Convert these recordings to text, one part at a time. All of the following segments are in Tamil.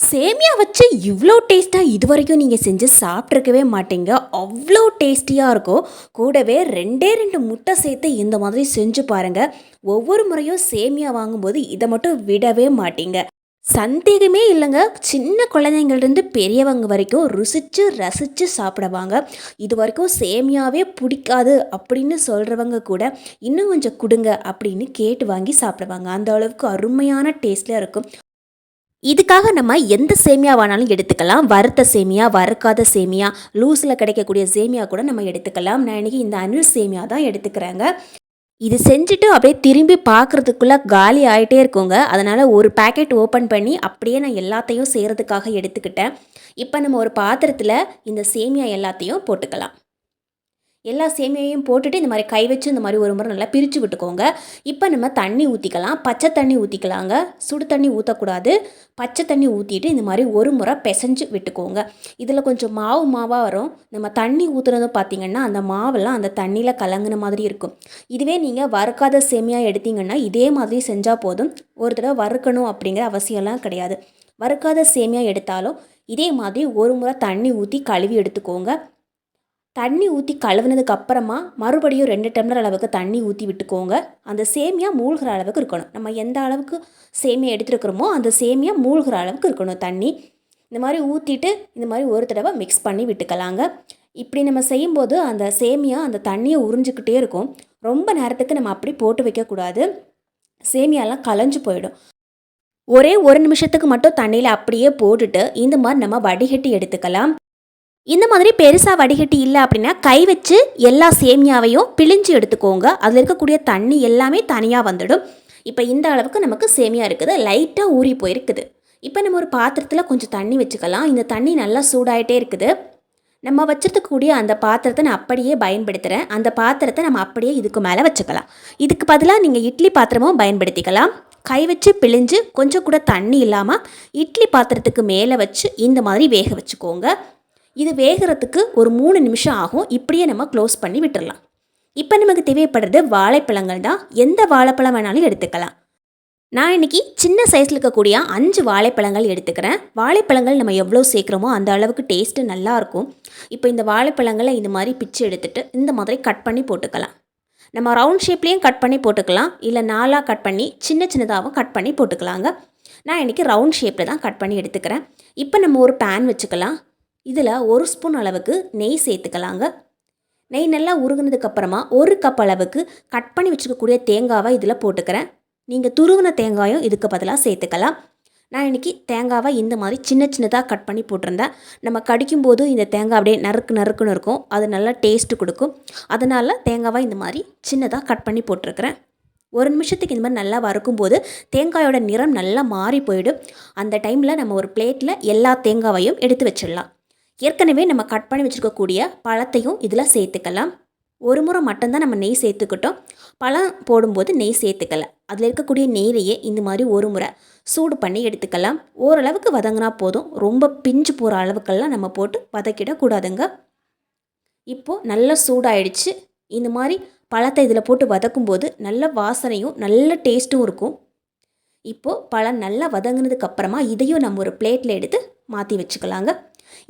சேமியா வச்சு இவ்வளோ டேஸ்ட்டாக இது வரைக்கும் நீங்கள் செஞ்சு சாப்பிட்ருக்கவே மாட்டீங்க. அவ்வளோ டேஸ்டியாக இருக்கும் கூடவே ரெண்டே ரெண்டு முட்டை சேர்த்து இந்த மாதிரி செஞ்சு பாருங்கள் ஒவ்வொரு முறையும் சேமியா வாங்கும்போது இதை மட்டும் விடவே மாட்டீங்க. சந்தேகமே இல்லைங்க. சின்ன குழந்தைங்கள்லேருந்து பெரியவங்க வரைக்கும் ருசித்து ரசித்து சாப்பிடுவாங்க. இது வரைக்கும் சேமியாவே பிடிக்காது அப்படின்னு சொல்கிறவங்க கூட இன்னும் கொஞ்சம் கொடுங்க அப்படின்னு கேட்டு வாங்கி சாப்பிடுவாங்க. அந்த அளவுக்கு அருமையான டேஸ்ட்டில் இருக்கும். இதுக்காக நம்ம எந்த சேமியா வேணாலும் எடுத்துக்கலாம். வறுத்த சேமியா வறுக்காத சேமியா லூஸில் கிடைக்கக்கூடிய சேமியா கூட நம்ம எடுத்துக்கலாம். நான் இன்றைக்கி இந்த அனில் சேமியா தான் எடுத்துக்கிறேங்க. இது செஞ்சுட்டு அப்படியே திரும்பி பார்க்குறதுக்குள்ளே காலி ஆகிட்டே இருக்குங்க. அதனால் ஒரு பேக்கெட் ஓப்பன் பண்ணி அப்படியே நான் எல்லாத்தையும் செய்கிறதுக்காக எடுத்துக்கிட்டேன். இப்போ நம்ம ஒரு பாத்திரத்தில் இந்த சேமியா எல்லாத்தையும் போட்டுக்கலாம். எல்லா சேமியாவையும் போட்டுட்டு இந்த மாதிரி கை வச்சு இந்த மாதிரி ஒரு முறை நல்லா பிரித்து விட்டுக்கோங்க. இப்போ நம்ம தண்ணி ஊற்றிக்கலாம் பச்சை தண்ணி ஊற்றிக்கலாங்க சுடு தண்ணி ஊற்றக்கூடாது பச்சை தண்ணி ஊற்றிட்டு இந்த மாதிரி ஒரு முறை பிசைஞ்சு விட்டுக்கோங்க. இதில் கொஞ்சம் மாவு மாவாக வரும். நம்ம தண்ணி ஊற்றுறதும் பார்த்திங்கன்னா அந்த மாவெல்லாம் அந்த தண்ணியில் கலங்கின மாதிரி இருக்கும். இதுவே நீங்கள் வறுக்காத சேமியா எடுத்தீங்கன்னா இதே மாதிரி செஞ்சால் போதும். ஒரு தடவை வறுக்கணும் அப்படிங்கிற அவசியம்லாம் கிடையாது. வறுக்காத சேமியா எடுத்தாலும் இதே மாதிரி ஒரு முறை தண்ணி ஊற்றி கழுவி எடுத்துக்கோங்க. தண்ணி ஊற்றி கழுவுனதுக்கு அப்புறமா மறுபடியும் ரெண்டு டம்ளர் அளவுக்கு தண்ணி ஊற்றி விட்டுக்கோங்க. அந்த சேமியா மூழ்கிற அளவுக்கு இருக்கணும். நம்ம எந்த அளவுக்கு சேமியா எடுத்துருக்குறோமோ அந்த சேமியா மூழ்கிற அளவுக்கு இருக்கணும் தண்ணி. இந்த மாதிரி ஊற்றிட்டு இந்த மாதிரி ஒரு தடவை மிக்ஸ் பண்ணி விட்டுக்கலாங்க. இப்படி நம்ம செய்யும்போது அந்த சேமியா அந்த தண்ணியை உறிஞ்சிக்கிட்டே இருக்கும். ரொம்ப நேரத்துக்கு நம்ம அப்படி போட்டு வைக்கக்கூடாது. சேமியாலாம் கலைஞ்சு போயிடும். ஒரே ஒரு நிமிஷத்துக்கு மட்டும் தண்ணியில் அப்படியே போட்டுட்டு இந்த மாதிரி நம்ம வடிகட்டி எடுத்துக்கலாம். இந்த மாதிரி பெருசாக வடிகட்டி இல்லை அப்படின்னா கை வச்சு எல்லா சேமியாவையும் பிழிஞ்சு எடுத்துக்கோங்க. அதில் இருக்கக்கூடிய தண்ணி எல்லாமே தனியாக வந்துடும். இப்போ இந்த அளவுக்கு நமக்கு சேமியா இருக்குது. லைட்டாக ஊறி போயிருக்குது. இப்போ நம்ம ஒரு பாத்திரத்தில் கொஞ்சம் தண்ணி வச்சுக்கலாம். இந்த தண்ணி நல்லா சூடாயிட்டே இருக்குது. நம்ம வச்சுருக்கக்கூடிய அந்த பாத்திரத்தை நான் அப்படியே பயன்படுத்துகிறேன் அந்த பாத்திரத்தை நம்ம அப்படியே இதுக்கு மேலே வச்சுக்கலாம். இதுக்கு பதிலாக நீங்கள் இட்லி பாத்திரமும் பயன்படுத்திக்கலாம். கை வச்சு பிழிஞ்சு கொஞ்சம் கூட தண்ணி இல்லாமல் இட்லி பாத்திரத்துக்கு மேலே வச்சு இந்த மாதிரி வேக வச்சுக்கோங்க. இது வேகிறதுக்கு ஒரு மூணு நிமிஷம் ஆகும். இப்படியே நம்ம க்ளோஸ் பண்ணி விட்டுடலாம் இப்போ நமக்கு தேவைப்படுறது வாழைப்பழங்கள் தான். எந்த வாழைப்பழம் வேணாலும் எடுத்துக்கலாம். நான் இன்றைக்கி சின்ன சைஸில் இருக்கக்கூடிய அஞ்சு வாழைப்பழங்கள் எடுத்துக்கிறேன். வாழைப்பழங்கள் நம்ம எவ்வளோ சேர்க்குறோமோ அந்த அளவுக்கு டேஸ்ட்டு நல்லாயிருக்கும் இப்போ இந்த வாழைப்பழங்களை இந்த மாதிரி பிச்சு எடுத்துகிட்டு இந்த மாதிரி கட் பண்ணி போட்டுக்கலாம். நம்ம ரவுண்ட் ஷேப்லேயும் கட் பண்ணி போட்டுக்கலாம். இல்லை நாலாக கட் பண்ணி சின்ன சின்னதாகவும் கட் பண்ணி போட்டுக்கலாங்க. நான் இன்றைக்கி ரவுண்ட் ஷேப்பில் தான் கட் பண்ணி எடுத்துக்கிறேன். இப்போ நம்ம ஒரு பேன் வச்சுக்கலாம். இதில் ஒரு ஸ்பூன் அளவுக்கு நெய் சேர்த்துக்கலாங்க. நெய் நல்லா உருகுனதுக்கப்புறமா ஒரு கப் அளவுக்கு கட் பண்ணி வச்சுக்கக்கூடிய தேங்காவை இதில் போட்டுக்கிறேன். நீங்கள் துருவின தேங்காயும் இதுக்கு பதிலாக சேர்த்துக்கலாம். நான் இன்றைக்கி தேங்காவை இந்த மாதிரி சின்ன சின்னதாக கட் பண்ணி போட்டிருந்தேன். நம்ம கடிக்கும்போது இந்த தேங்காய் அப்படியே நறுக்கு நறுக்குன்னு இருக்கும். அது நல்லா டேஸ்ட்டு கொடுக்கும். அதனால் தேங்காவை இந்த மாதிரி சின்னதாக கட் பண்ணி போட்டிருக்கிறேன். ஒரு நிமிஷத்துக்கு இந்த மாதிரி நல்லா வறுக்கும்போது தேங்காயோட நிறம் நல்லா மாறி போயிடும். அந்த டைமில் நம்ம ஒரு பிளேட்டில் எல்லா தேங்காவையும் எடுத்து வச்சிடலாம். ஏற்கனவே நம்ம கட் பண்ணி வச்சுருக்கக்கூடிய பழத்தையும் இதில் சேர்த்துக்கலாம். ஒரு முறை மட்டும்தான் நம்ம நெய் சேர்த்துக்கிட்டோம். பழம் போடும்போது நெய் சேர்த்துக்கல. அதில் இருக்கக்கூடிய நெய்லையே இந்த மாதிரி ஒரு முறை சூடு பண்ணி எடுத்துக்கலாம். ஓரளவுக்கு வதங்கினா போதும். ரொம்ப பிஞ்சு போகிற அளவுக்கெல்லாம் நம்ம போட்டு வதக்கிடக்கூடாதுங்க. இப்போது நல்லா சூடாயிடுச்சு. இந்த மாதிரி பழத்தை இதில் போட்டு வதக்கும்போது நல்ல வாசனையும் நல்ல டேஸ்ட்டும் இருக்கும். இப்போது பழம் நல்லா வதங்கினதுக்கப்புறமா இதையும் நம்ம ஒரு பிளேட்டில் எடுத்து மாற்றி வச்சுக்கலாங்க.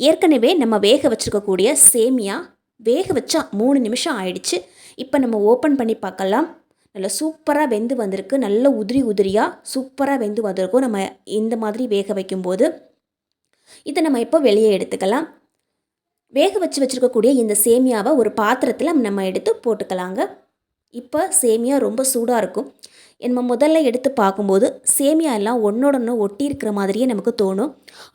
ஏற்கனவே நம்ம வேக வச்சுருக்கக்கூடிய சேமியா வேக வச்சா மூணு நிமிஷம் ஆயிடுச்சு. இப்போ நம்ம ஓப்பன் பண்ணி பார்க்கலாம். நல்லா சூப்பராக வெந்து வந்திருக்கு. நல்ல உதிரி உதிரியாக சூப்பராக வெந்து வந்திருக்கும். நம்ம இந்த மாதிரி வேக வைக்கும்போது. இதை நம்ம இப்போ வெளியே எடுத்துக்கலாம். வேக வச்சு வச்சுருக்கக்கூடிய இந்த சேமியாவை ஒரு பாத்திரத்தில் நம்ம எடுத்து போட்டுக்கலாங்க. இப்போ சேமியா ரொம்ப சூடாக இருக்கும். நம்ம முதல்ல எடுத்து பார்க்கும்போது சேமியா எல்லாம் ஒன்றோட ஒன்று ஒட்டி இருக்கிற மாதிரியே நமக்கு தோணும்.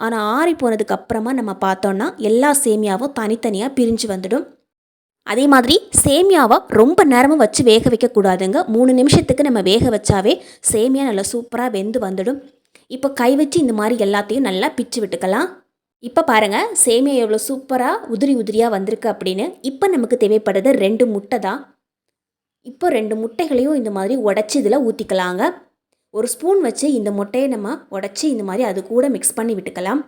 ஆனால் ஆறி போனதுக்கு அப்புறமா நம்ம பார்த்தோன்னா எல்லா சேமியாவும் தனித்தனியாக பிரிஞ்சு வந்துடும். அதே மாதிரி சேமியாவை ரொம்ப நேரமும் வச்சு வேக வைக்கக்கூடாதுங்க மூணு நிமிஷத்துக்கு நம்ம வேக வச்சாவே சேமியா நல்லா சூப்பராக வெந்து வந்துடும். இப்போ கை வச்சு இந்த மாதிரி எல்லாத்தையும் நல்லா பிச்சு விட்டுக்கலாம். இப்போ பாருங்கள் சேமியா எவ்வளோ சூப்பராக உதிரி உதிரியாக வந்திருக்கு அப்படின்னு. இப்போ நமக்கு தேவைப்படுறது ரெண்டு முட்டை தான். இப்போ ரெண்டு முட்டைகளையும் இந்த மாதிரி உடச்சி இதில் ஊற்றிக்கலாங்க ஒரு ஸ்பூன் வச்சு இந்த முட்டையை நம்ம உடச்சி இந்த மாதிரி அது கூட மிக்ஸ் பண்ணி விட்டுக்கலாம்.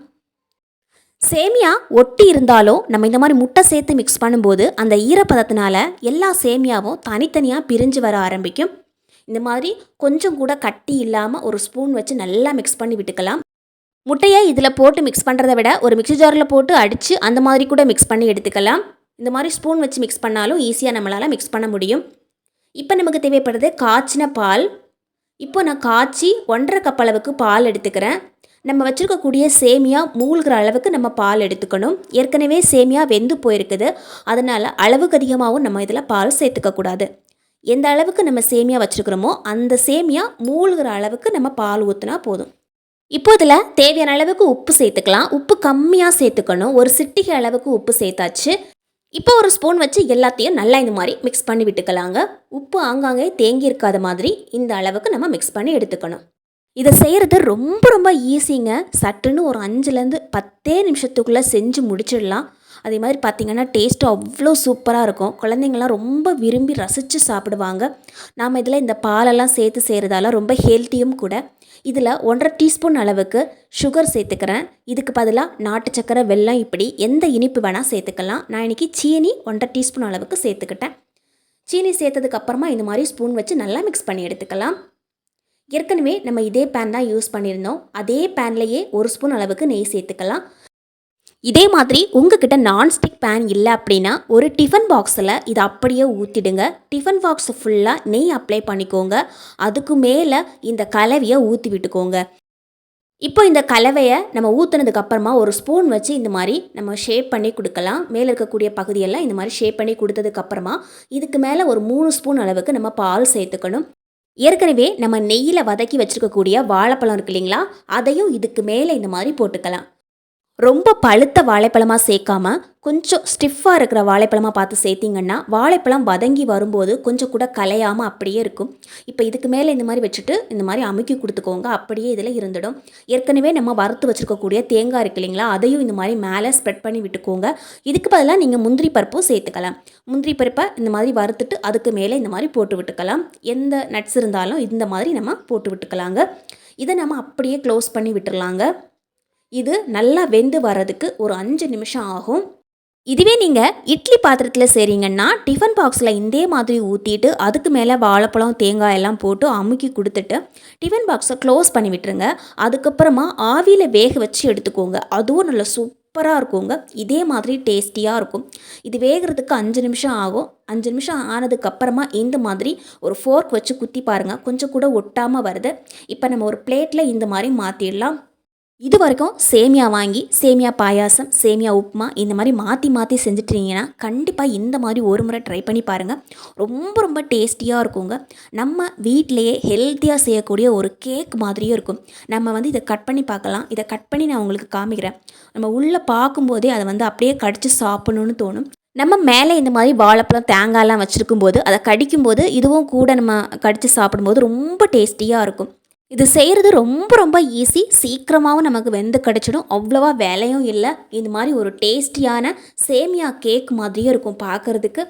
சேமியா ஒட்டி இருந்தாலும் நம்ம இந்த மாதிரி முட்டை சேர்த்து மிக்ஸ் பண்ணும்போது அந்த ஈரப்பதத்தினால எல்லா சேமியாவும் தனித்தனியாக பிரிஞ்சு வர ஆரம்பிக்கும். இந்த மாதிரி கொஞ்சம் கூட கட்டி இல்லாமல் ஒரு ஸ்பூன் வச்சு நல்லா மிக்ஸ் பண்ணி விட்டுக்கலாம். முட்டையை இதில் போட்டு மிக்ஸ் பண்ணுறத விட ஒரு மிக்ஸி ஜாரில் போட்டு அடித்து அந்த மாதிரி கூட மிக்ஸ் பண்ணி எடுத்துக்கலாம். இந்த மாதிரி ஸ்பூன் வச்சு மிக்ஸ் பண்ணாலும் ஈஸியாக நம்மளால் மிக்ஸ் பண்ண முடியும். இப்போ நமக்கு தேவைப்படுறது காய்ச்சின பால். இப்போ நான் காய்ச்சி ஒன்றரை கப் அளவுக்கு பால் எடுத்துக்கிறேன். நம்ம வச்சுருக்கக்கூடிய சேமியா மூழ்கிற அளவுக்கு நம்ம பால் எடுத்துக்கணும். ஏற்கனவே சேமியா வெந்து போயிருக்குது. அதனால் அளவுக்கு அதிகமாகவும் நம்ம இதில் பால் சேர்த்துக்கக்கூடாது எந்த அளவுக்கு நம்ம சேமியா வச்சுருக்கிறோமோ அந்த சேமியா மூழ்கிற அளவுக்கு நம்ம பால் ஊற்றினா போதும். இப்போ இதில் தேவையான அளவுக்கு உப்பு சேர்த்துக்கலாம். உப்பு கம்மியாக சேர்த்துக்கணும். ஒரு சிட்டிகை அளவுக்கு உப்பு சேர்த்தாச்சு. இப்போ ஒரு ஸ்பூன் வச்சு எல்லாத்தையும் நல்லா இந்த மாதிரி மிக்ஸ் பண்ணி விட்டுக்கலாங்க. உப்பு ஆங்காங்கே தேங்கி இருக்காத மாதிரி இந்த அளவுக்கு நம்ம மிக்ஸ் பண்ணி எடுத்துக்கணும். இதை செய்கிறது ரொம்ப ரொம்ப ஈஸிங்க சட்டுன்னு ஒரு அஞ்சுலேருந்து பத்தே நிமிஷத்துக்குள்ளே செஞ்சு முடிச்சிடலாம். அதே மாதிரி பார்த்திங்கன்னா டேஸ்ட்டு அவ்வளோ சூப்பராக இருக்கும். குழந்தைங்கள்லாம் ரொம்ப விரும்பி ரசித்து சாப்பிடுவாங்க. நாம் இதில் இந்த பாலெல்லாம் சேர்த்து செய்கிறதால ரொம்ப ஹெல்த்தியும் கூட. இதில் ஒன்றரை டீஸ்பூன் அளவுக்கு சுகர் சேர்த்துக்கிறேன். இதுக்கு பதிலாக நாட்டு சக்கரை வெல்லம் இப்படி எந்த இனிப்பு வேணால் சேர்த்துக்கலாம். நான் இன்றைக்கி சீனி ஒன்றரை டீஸ்பூன் அளவுக்கு சேர்த்துக்கிட்டேன். சீனி சேர்த்ததுக்கப்புறமா இந்த மாதிரி ஸ்பூன் வச்சு நல்லா மிக்ஸ் பண்ணி எடுத்துக்கலாம். ஏற்கனவே நம்ம இதே பேன் தான் யூஸ் பண்ணியிருந்தோம். அதே பேன்லேயே ஒரு ஸ்பூன் அளவுக்கு நெய் சேர்த்துக்கலாம். இதே மாதிரி உங்ககிட்ட நான்ஸ்டிக் பேன் இல்லை அப்படின்னா ஒரு டிஃபன் பாக்ஸில் இதை அப்படியே ஊற்றிடுங்க டிஃபன் பாக்ஸ் ஃபுல்லாக நெய் அப்ளை பண்ணிக்கோங்க. அதுக்கு மேலே இந்த கலவையை ஊற்றி விட்டுக்கோங்க. இப்போ இந்த கலவையை நம்ம ஊற்றுனதுக்கு அப்புறமா ஒரு ஸ்பூன் வச்சு இந்த மாதிரி நம்ம ஷேப் பண்ணி கொடுக்கலாம். மேலே இருக்கக்கூடிய பகுதியெல்லாம் இந்த மாதிரி ஷேப் பண்ணி கொடுத்ததுக்கப்புறமா இதுக்கு மேலே ஒரு மூணு ஸ்பூன் அளவுக்கு நம்ம பால் சேர்த்துக்கணும். ஏற்கனவே நம்ம நெய்யில் வதக்கி வச்சுருக்கக்கூடிய வாழைப்பழம் இருக்கு இல்லைங்களா? அதையும் இதுக்கு மேலே இந்த மாதிரி போட்டுக்கலாம். ரொம்ப பழுத்த வாழைப்பழமாக சேர்க்காம கொஞ்சம் ஸ்டிஃபாக இருக்கிற வாழைப்பழமாக பார்த்து சேர்த்திங்கன்னா வாழைப்பழம் வதங்கி வரும்போது கொஞ்சம் கூட கலையாமல் அப்படியே இருக்கும். இப்போ இதுக்கு மேலே இந்த மாதிரி வச்சுட்டு இந்த மாதிரி அமுக்கி கொடுத்துக்கோங்க. அப்படியே இதில் இருந்துடும். ஏற்கனவே நம்ம வறுத்து வச்சுருக்கக்கூடிய தேங்காய் இருக்கு இல்லைங்களா? அதையும் இந்த மாதிரி மேலே ஸ்ப்ரெட் பண்ணி விட்டுக்கோங்க. இதுக்கு பதிலாக நீங்கள் முந்திரி பருப்பும் சேர்த்துக்கலாம். முந்திரி பருப்பை இந்த மாதிரி வறுத்துட்டு அதுக்கு மேலே இந்த மாதிரி போட்டு விட்டுக்கலாம். எந்த நட்ஸ் இருந்தாலும் இந்த மாதிரி நம்ம போட்டு விட்டுக்கலாங்க. இதை நம்ம அப்படியே க்ளோஸ் பண்ணி விட்டுடலாங்க இது நல்லா வெந்து வர்றதுக்கு ஒரு அஞ்சு நிமிஷம் ஆகும். இதுவே நீங்கள் இட்லி பாத்திரத்தில் செய்கிறீங்கன்னா டிஃபன் பாக்ஸில் இதே மாதிரி ஊற்றிட்டு அதுக்கு மேலே வாழைப்பழம் தேங்காய் எல்லாம் போட்டு அமுக்கி கொடுத்துட்டு டிஃபன் பாக்ஸை க்ளோஸ் பண்ணி விட்டுருங்க. அதுக்கப்புறமா ஆவியில் வேக வச்சு எடுத்துக்கோங்க. அதுவும் நல்ல சூப்பராக இருக்குங்க. இதே மாதிரி டேஸ்டியாக இருக்கும். இது வேகிறதுக்கு அஞ்சு நிமிஷம் ஆகும். அஞ்சு நிமிஷம் ஆனதுக்கப்புறமா இந்த மாதிரி ஒரு ஃபோர்க் வச்சு குத்தி பாருங்கள் கொஞ்சம் கூட ஒட்டாமல் வருது. இப்போ நம்ம ஒரு பிளேட்டில் இந்த மாதிரி மாற்றிடலாம் இது வரைக்கும் சேமியா வாங்கி சேமியா பாயாசம் சேமியா உப்புமா இந்த மாதிரி மாற்றி மாற்றி செஞ்சுட்டீங்கன்னா கண்டிப்பாக இந்த மாதிரி ஒரு முறை ட்ரை பண்ணி பாருங்கள் ரொம்ப ரொம்ப டேஸ்டியாக இருக்குங்க. நம்ம வீட்டிலையே ஹெல்த்தியாக செய்யக்கூடிய ஒரு கேக் மாதிரியும் இருக்கும். நம்ம வந்து இதை கட் பண்ணி பார்க்கலாம். இதை கட் பண்ணி நான் உங்களுக்கு காமிக்கிறேன். நம்ம உள்ளே பார்க்கும்போதே அதை வந்து அப்படியே கடித்து சாப்பிடணுன்னு தோணும். நம்ம மேலே இந்த மாதிரி வாழைப்பழம் தேங்காய்லாம் வச்சுருக்கும் போது அதை கடிக்கும்போது இதுவும் கூட நம்ம கடித்து சாப்பிடும்போது ரொம்ப டேஸ்டியாக இருக்கும். இது செய்கிறது ரொம்ப ரொம்ப ஈஸி சீக்கிரமாகவும் நமக்கு வெந்து கிடச்சிடும். அவ்வளோவா வேலையும் இல்லை. இந்த மாதிரி ஒரு டேஸ்டியான சேமியா கேக் மாதிரியும் இருக்கும் பார்க்குறதுக்கு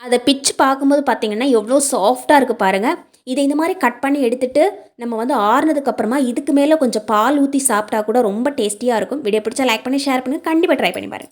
அதை பிச்சு பார்க்கும்போது பார்த்திங்கன்னா எவ்வளோ சாஃப்டாக இருக்குது பாருங்கள் இதை இந்த மாதிரி கட் பண்ணி எடுத்துகிட்டு நம்ம வந்து ஆறுனதுக்கப்புறமா இதுக்கு மேலே கொஞ்சம் பால் ஊற்றி சாப்பிட்டா கூட ரொம்ப டேஸ்டியாக இருக்கும். வீடியோ பிடிச்சா லைக் பண்ணி ஷேர் பண்ணி கண்டிப்பாக ட்ரை பண்ணி பாருங்கள்